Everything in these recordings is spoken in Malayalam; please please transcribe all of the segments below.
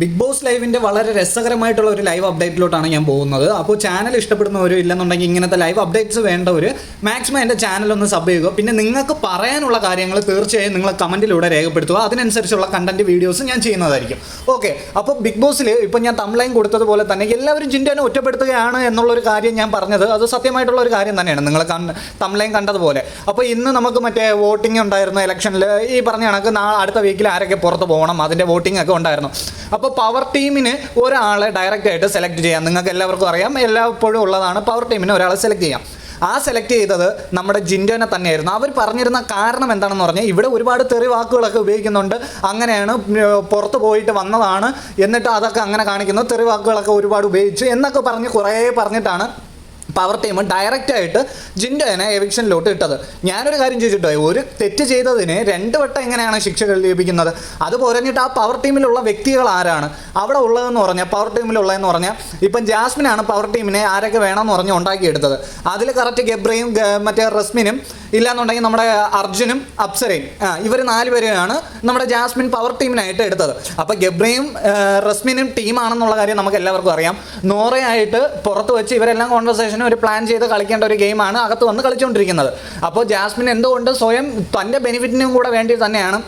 ബിഗ് ബോസ് ലൈവിന്റെ വളരെ രസകരമായിട്ടുള്ള ഒരു ലൈവ് അപ്ഡേറ്റിലോട്ടാണ് ഞാൻ പോകുന്നത്. അപ്പോൾ ചാനൽ ഇഷ്ടപ്പെടുന്നവരും ഇല്ലെന്നുണ്ടെങ്കിൽ ഇങ്ങനത്തെ ലൈവ് അപ്ഡേറ്റ്സ് വേണ്ടവർ മാക്സിമം എന്റെ ചാനൽ ഒന്ന് സബ് ചെയ്യുക. പിന്നെ നിങ്ങൾക്ക് പറയാനുള്ള കാര്യങ്ങൾ തീർച്ചയായും നിങ്ങൾ കമന്റിലൂടെ രേഖപ്പെടുത്തുക. അതിനനുസരിച്ചുള്ള കണ്ടന്റ് വീഡിയോസ് ഞാൻ ചെയ്യുന്നതായിരിക്കും. ഓക്കെ അപ്പോൾ ബിഗ് ബോസിൽ ഇപ്പോൾ ഞാൻ തംലൈൻ കൊടുത്തതുപോലെ തന്നെ എല്ലാവരും ജിൻഡോനെ ഒറ്റപ്പെടുത്തുകയാണ് എന്നുള്ളൊരു കാര്യം ഞാൻ പറഞ്ഞത്. അത് സത്യമായിട്ടുള്ള ഒരു കാര്യം തന്നെയാണ്. നിങ്ങൾ തംലൈൻ കണ്ടതുപോലെ. അപ്പോൾ ഇന്ന് നമുക്ക് മറ്റേ വോട്ടിംഗ് ഉണ്ടായിരുന്നു ഇലക്ഷനിൽ ഈ പറഞ്ഞ കണക്ക് അടുത്ത വീക്കിൽ ആരൊക്കെ പുറത്ത് പോകണം? അതിന്റെ വോട്ടിംഗ് ഒക്കെ ഉണ്ടായിരുന്നു. അപ്പോൾ പവർ ടീമിന് ഒരാളെ ഡയറക്റ്റ് ആയിട്ട് സെലക്ട് ചെയ്യാം. നിങ്ങൾക്ക് എല്ലാവർക്കും അറിയാം. എല്ലായ്പ്പോഴും ഉള്ളതാണ് പവർ ടീമിന് ഒരാളെ സെലക്ട് ചെയ്യാം. ആ സെലക്ട് ചെയ്തത് നമ്മുടെ ജിൻഡോനെ തന്നെയായിരുന്നു. അവർ പറഞ്ഞിരുന്ന കാരണം എന്താണെന്ന് പറഞ്ഞാൽ ഇവിടെ ഒരുപാട് തെറി വാക്കുകളൊക്കെ ഉപയോഗിക്കുന്നുണ്ട്. അങ്ങനെയാണ് പുറത്ത് പോയിട്ട് വന്നതാണ്. എന്നിട്ട് അതൊക്കെ അങ്ങനെ കാണിക്കുന്നു. തെറി വാക്കുകളൊക്കെ ഒരുപാട് ഉപയോഗിച്ചു എന്നൊക്കെ പറഞ്ഞ് കുറേ പറഞ്ഞിട്ടാണ് പവർ ടീം ഡയറക്റ്റ് ആയിട്ട് ജിൻഡോനെ എവിക്ഷനിലോട്ട് ഇട്ടത്. ഞാനൊരു കാര്യം ചോദിച്ചിട്ടോ ഒരു തെറ്റ് ചെയ്തതിന് രണ്ട് വട്ടം എങ്ങനെയാണ് ശിക്ഷകൾ ലഭിക്കുന്നത് അത് പോരഞ്ഞിട്ട് ആ പവർ ടീമിലുള്ള വ്യക്തികൾ ആരാണ്? അവിടെ ഉള്ളതെന്ന് പറഞ്ഞാൽ പവർ ടീമിലുള്ളതെന്ന് പറഞ്ഞാൽ ഇപ്പം ജാസ്മിനാണ് പവർ ടീമിനെ ആരൊക്കെ വേണമെന്ന് പറഞ്ഞ് ഉണ്ടാക്കിയെടുത്തത്. അതിൽ കറക്റ്റ് ഗബ്രയും മറ്റേ റസ്മിനും ഇല്ലാന്നുണ്ടെങ്കിൽ നമ്മുടെ അർജുനും അപ്സരയും ഇവർ നാല് പേരെയാണ് നമ്മുടെ ജാസ്മിൻ പവർ ടീമിനായിട്ട് എടുത്തത്. അപ്പോൾ ഗബ്രയും റസ്മിനും ടീമാണെന്നുള്ള കാര്യം നമുക്ക് എല്ലാവർക്കും അറിയാം. നോറയായിട്ട് പുറത്ത് വെച്ച് ഇവരെല്ലാം കോൺവെർസേഷനും ഒരു പ്ലാൻ ചെയ്ത് കളിക്കേണ്ട ഒരു ഗെയിമാണ് അകത്ത് വന്ന് കളിച്ചുകൊണ്ടിരിക്കുന്നത് അപ്പോൾ ജാസ്മിൻ എന്തുകൊണ്ട് സ്വയം തന്റെ ബെനിഫിറ്റിനും കൂടെ വേണ്ടി തന്നെയാണ്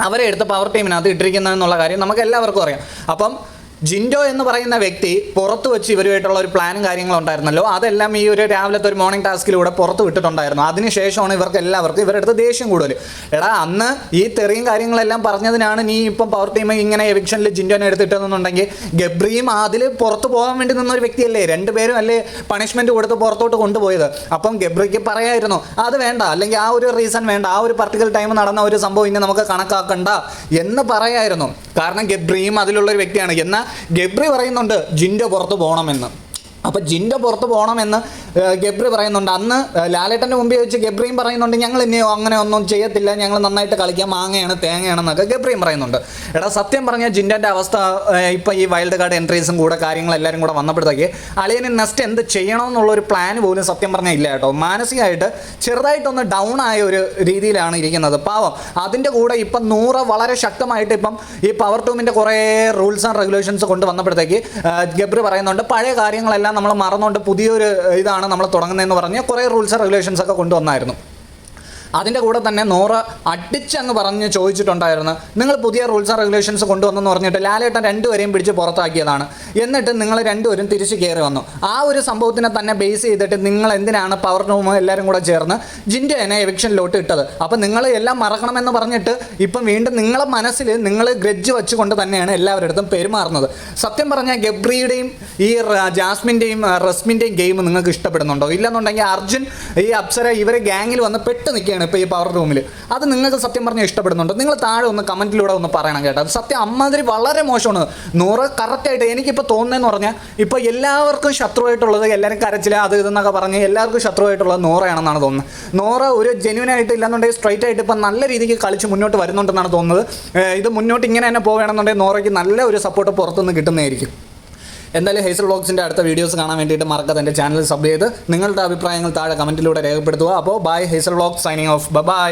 അവരെ എടുത്ത് പവർ ടീമിനകത്ത് ഇട്ടിരിക്കുന്നതെന്നുള്ള കാര്യം നമുക്ക് എല്ലാവർക്കും അറിയാം. അപ്പം ജിൻഡോ എന്ന് പറയുന്ന വ്യക്തി പുറത്തു വെച്ച് ഇവരുമായിട്ടുള്ള ഒരു പ്ലാനും കാര്യങ്ങളും ഉണ്ടായിരുന്നല്ലോ. അതെല്ലാം ഈ ഒരു രാവിലത്തെ ഒരു മോർണിംഗ് ടാസ്കിലൂടെ പുറത്ത് വിട്ടിട്ടുണ്ടായിരുന്നു. അതിനുശേഷമാണ് ഇവർക്ക് എല്ലാവർക്കും ഇവരുടെ അടുത്ത് ദേഷ്യം കൂടുതൽ. എടാ അന്ന് ഈ തെറിയും കാര്യങ്ങളെല്ലാം പറഞ്ഞതിനാണ് നീ ഇപ്പം പവർ ടീം ഇങ്ങനെ എവിക്ഷനിൽ ജിൻഡോനെ എടുത്തിട്ടെന്നുണ്ടെങ്കിൽ ഗബ്രിയും അതിൽ പുറത്ത് പോകാൻ വേണ്ടി നിന്നൊരു വ്യക്തിയല്ലേ? രണ്ടുപേരും അല്ലേ പണിഷ്മെന്റ് കൊടുത്ത് പുറത്തോട്ട് കൊണ്ടുപോയത്? അപ്പം ഗബ്രിക്ക് പറയായിരുന്നു അത് വേണ്ട. അല്ലെങ്കിൽ ആ ഒരു റീസൺ വേണ്ട. ആ ഒരു പർട്ടിക്കുലർ ടൈം നടന്ന ഒരു സംഭവം ഇനി നമുക്ക് കണക്കാക്കണ്ട. എന്ന് പറയായിരുന്നു. കാരണം ഗബ്രിയും അതിലുള്ള ഒരു വ്യക്തിയാണ്. എന്നാൽ ഗബ്രി പറയുന്നുണ്ട് ജിന്റെ പുറത്ത് പോകണമെന്ന്. അപ്പം ജിന്റെ പുറത്ത് പോകണമെന്ന് ഗബ്രി പറയുന്നുണ്ട് അന്ന് ലാലേട്ടന്റെ മുമ്പിൽ വെച്ച് ഗബ്രിയും പറയുന്നുണ്ട് ഞങ്ങൾ ഇനിയോ അങ്ങനെ ഒന്നും ചെയ്യത്തില്ല ഞങ്ങൾ നന്നായിട്ട് കളിക്കാം മാങ്ങയാണ് തേങ്ങയാണെന്നൊക്കെ ഗബ്രിയും പറയുന്നുണ്ട്. എടാ സത്യം പറഞ്ഞാൽ ജിൻഡന്റെ അവസ്ഥ ഇപ്പം ഈ വൈൽഡ് കാർഡ് എൻട്രീസും കൂടെ കാര്യങ്ങളെല്ലാവരും കൂടെ വന്നപ്പോഴത്തേക്ക് അളിയന് നെക്സ്റ്റ് എന്ത് ചെയ്യണമെന്നുള്ളൊരു പ്ലാൻ പോലും സത്യം പറഞ്ഞാൽ ഇല്ല കേട്ടോ. മാനസികമായിട്ട് ചെറുതായിട്ടൊന്ന് ഡൗൺ ആയ ഒരു രീതിയിലാണ് ഇരിക്കുന്നത്. പാവം അതിന്റെ കൂടെ ഇപ്പം നൂറ് വളരെ ശക്തമായിട്ട് ഇപ്പം ഈ പവർ ടൂമിന്റെ കുറേ റൂൾസ് ആൻഡ് റെഗുലേഷൻസ് കൊണ്ടുവന്നപ്പോഴത്തേക്ക് ഗബ്രി പറയുന്നുണ്ട് പഴയ കാര്യങ്ങളെല്ലാം നമ്മൾ മറന്നുകൊണ്ട് പുതിയൊരു ഇതാണ് നമ്മൾ തുടങ്ങുന്നതെന്ന് പറഞ്ഞ് കുറേ റൂൾസ് റെഗുലേഷൻസ് ഒക്കെ കൊണ്ടുവന്നായിരുന്നു. അതിന്റെ കൂടെ തന്നെ നോറ അടിച്ചങ്ങ് പറഞ്ഞ് ചോദിച്ചിട്ടുണ്ടായിരുന്നു നിങ്ങൾ പുതിയ റൂൾസ് ആൻഡ് റെഗുലേഷൻസ് കൊണ്ടുവന്നെന്ന് പറഞ്ഞിട്ട് ലാലേട്ടൻ രണ്ടുപേരെയും പിടിച്ച് പുറത്താക്കിയതാണ്. എന്നിട്ട് നിങ്ങൾ രണ്ടുപേരും തിരിച്ച് കയറി വന്നു. ആ ഒരു സംഭവത്തിനെ തന്നെ ബേസ് ചെയ്തിട്ട് നിങ്ങൾ എന്തിനാണ് പവർ റൂം എല്ലാവരും കൂടെ ചേർന്ന് ജിൻഡോനെ എവിക്ഷനിലോട്ട് ഇട്ടത്? അപ്പം നിങ്ങൾ എല്ലാം മറക്കണമെന്ന് പറഞ്ഞിട്ട് ഇപ്പം വീണ്ടും നിങ്ങളെ മനസ്സിൽ നിങ്ങൾ ഗ്രഡ്ജ് വെച്ചുകൊണ്ട് തന്നെയാണ് എല്ലാവരുടെ പെരുമാറുന്നത്. സത്യം പറഞ്ഞാൽ ഗബ്രിയുടെയും ഈ ജാസ്മിന്റെയും റസ്മിന്റെയും ഗെയിം നിങ്ങൾക്ക് ഇഷ്ടപ്പെടുന്നുണ്ടോ? ഇല്ലെന്നുണ്ടെങ്കിൽ അർജുൻ ഈ അപ്സര ഇവരെ ഗ്യാങ്ങിൽ വന്ന് പെട്ട് നിൽക്കുകയാണ് ഇപ്പോൾ ഈ പവർ റൂമിൽ അത് നിങ്ങൾക്ക് സത്യം പറഞ്ഞാൽ ഇഷ്ടപ്പെടുന്നുണ്ടോ. നിങ്ങൾ താഴെ ഒന്ന് കമന്റിലൂടെ ഒന്ന് പറയണം കേട്ടോ. സത്യം അമ്മാതിരി വളരെ മോശമാണ്. നൂറ് കറക്റ്റായിട്ട് എനിക്കിപ്പോൾ തോന്നുന്നതെന്ന് പറഞ്ഞാൽ ഇപ്പോൾ എല്ലാവർക്കും ശത്രുവായിട്ടുള്ളത് എല്ലാവരും കരച്ചില്ല അത് ഇതെന്നൊക്കെ പറഞ്ഞ് എല്ലാവർക്കും ശത്രുവായിട്ടുള്ളത് നൂറയാണെന്നാണ് തോന്നുന്നത്. നൂറ ഒരു ജെന്യൂൻ ആയിട്ട് ഇല്ലെന്നുണ്ടെങ്കിൽ സ്ട്രൈറ്റ് ആയിട്ട് ഇപ്പം നല്ല രീതിക്ക് കളിച്ച് മുന്നോട്ട് വരുന്നുണ്ടെന്നാണ് തോന്നുന്നത്. ഇത് മുന്നോട്ട് ഇങ്ങനെ തന്നെ പോവുകയാണെന്നുണ്ടെങ്കിൽ നോറയ്ക്ക് നല്ല ഒരു സപ്പോർട്ട് പുറത്തുനിന്ന് കിട്ടുന്നതായിരിക്കും. എന്തായാലും ഹേസൽ വ്ളോഗ്സിന്റെ അടുത്ത വീഡിയോസ് കാണാൻ വേണ്ടിയിട്ട് മറക്കാതെ എന്റെ ചാനൽ സബ് ചെയ്ത് നിങ്ങളുടെ അഭിപ്രായങ്ങൾ താഴെ കമന്റിലൂടെ രേഖപ്പെടുത്തുക. അപ്പോൾ bye Hazel vlog signing off bye